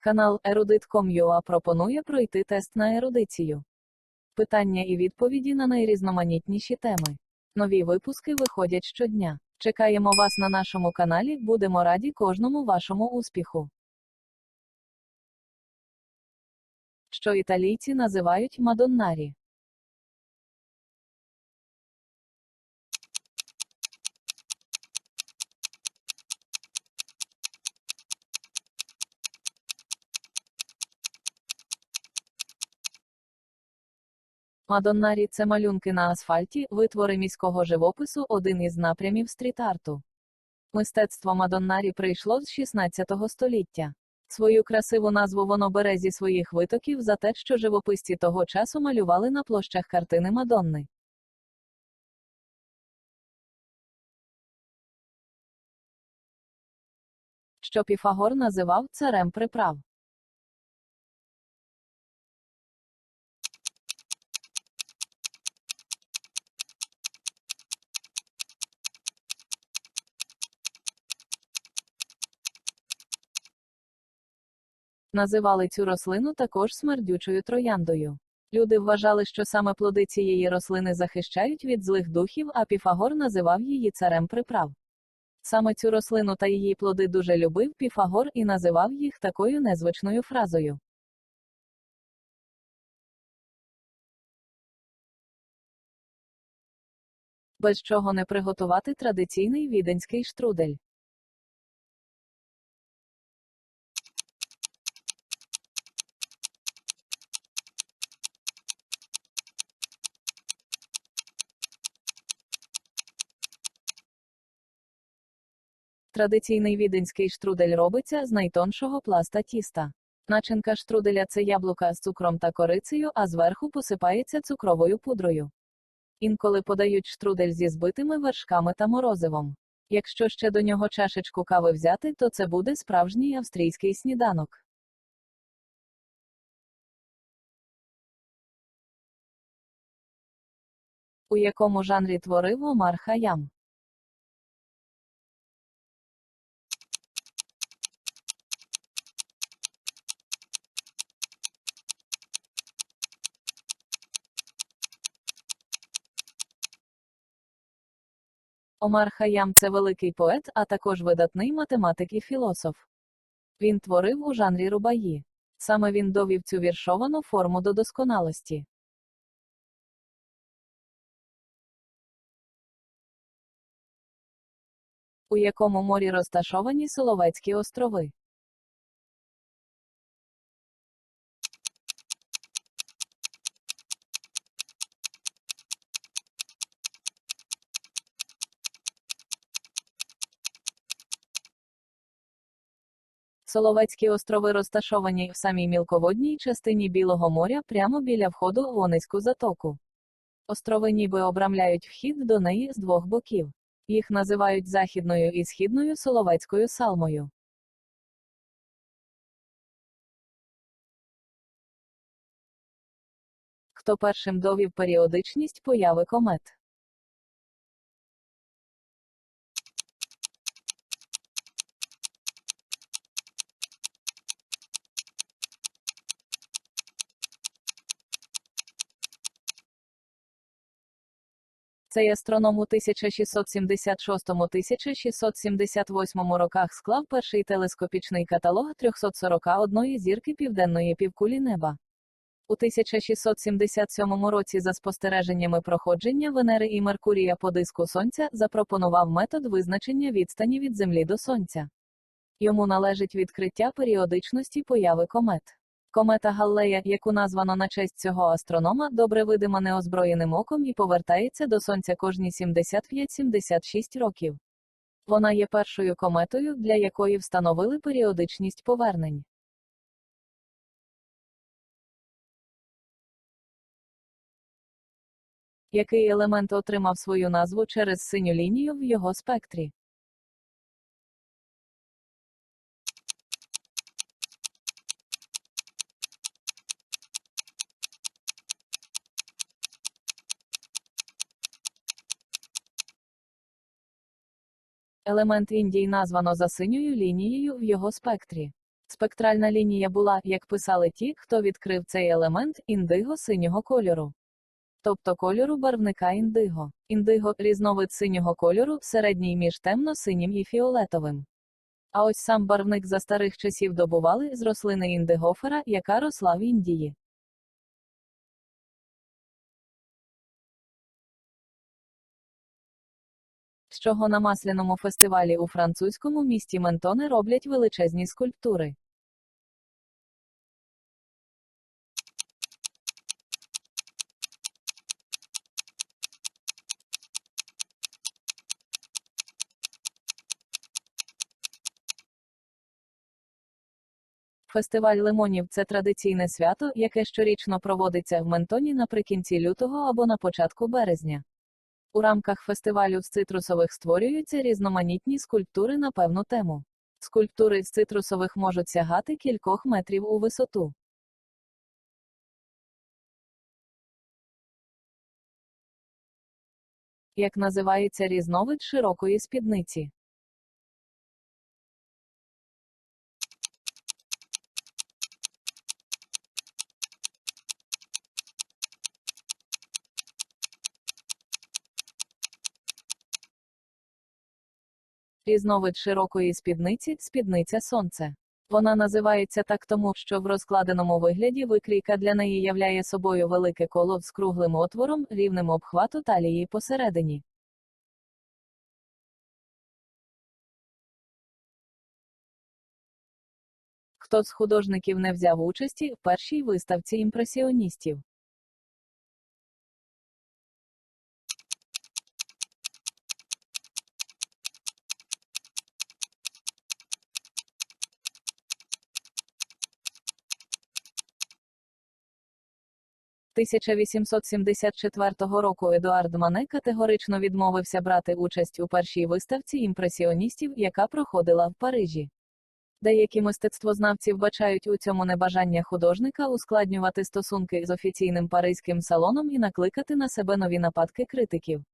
Канал Erudit.com.ua пропонує пройти тест на ерудицію. Питання і відповіді на найрізноманітніші теми. Нові випуски виходять щодня. Чекаємо вас на нашому каналі, будемо раді кожному вашому успіху. Що італійці називають мадоннарі. Мадоннарі це малюнки на асфальті, витвори міського живопису, один із напрямів стріт-арту. Мистецтво Мадоннарі прийшло з 16 століття. Свою красиву назву воно бере зі своїх витоків за те, що живописці того часу малювали на площах картини Мадонни. Що Піфагор називав царем приправ. Називали цю рослину також смердючою трояндою. Люди вважали, що саме плоди цієї рослини захищають від злих духів, а Піфагор називав її царем приправ. Саме цю рослину та її плоди дуже любив Піфагор і називав їх такою незвичною фразою. Без чого не приготувати традиційний віденський штрудель. Традиційний віденський штрудель робиться з найтоншого пласта тіста. Начинка штруделя це яблука з цукром та корицею, а зверху посипається цукровою пудрою. Інколи подають штрудель зі збитими вершками та морозивом. Якщо ще до нього чашечку кави взяти, то це буде справжній австрійський сніданок. У якому жанрі творив Омар Хаям? Омар Хаям це великий поет, а також видатний математик і філософ. Він творив у жанрі рубаї. Саме він довів цю віршовану форму до досконалості. У якому морі розташовані Соловецькі острови? Соловецькі острови розташовані в самій мілководній частині Білого моря прямо біля входу в Онезьку затоку. Острови ніби обрамляють вхід до неї з двох боків. Їх називають західною і східною Соловецькою салмою. Хто першим довів періодичність появи комет? Цей астроном у 1676-1678 роках склав перший телескопічний каталог 341 зірки південної півкулі неба. У 1677 році за спостереженнями проходження Венери і Меркурія по диску Сонця запропонував метод визначення відстані від Землі до Сонця. Йому належить відкриття періодичності появи комет. Комета Галлея, яку названо на честь цього астронома, добре видима неозброєним оком і повертається до Сонця кожні 75-76 років. Вона є першою кометою, для якої встановили періодичність повернень. Який елемент отримав свою назву через синю лінію в його спектрі? Елемент Індії названо за синьою лінією в його спектрі. Спектральна лінія була, як писали ті, хто відкрив цей елемент, індиго синього кольору. Тобто кольору барвника індиго. Індиго різновид синього кольору, середній між темно-синім і фіолетовим. А ось сам барвник за старих часів добували з рослини індигофера, яка росла в Індії. З чого на масляному фестивалі у французькому місті Ментоне роблять величезні скульптури. Фестиваль лимонів це традиційне свято, яке щорічно проводиться в Ментоні наприкінці лютого або на початку березня. У рамках фестивалю з цитрусових створюються різноманітні скульптури на певну тему. Скульптури з цитрусових можуть сягати кількох метрів у висоту. Як називається різновид широкої спідниці? Різновид широкої спідниці спідниця сонце. Вона називається так тому, що в розкладеному вигляді викрійка для неї являє собою велике коло з круглим отвором, рівним обхвату талії посередині. Хто з художників не взяв участі в першій виставці імпресіоністів? – 1874 року Едуард Мане категорично відмовився брати участь у першій виставці імпресіоністів, яка проходила в Парижі. Деякі мистецтвознавці вбачають у цьому небажання художника ускладнювати стосунки з офіційним паризьким салоном і накликати на себе нові нападки критиків.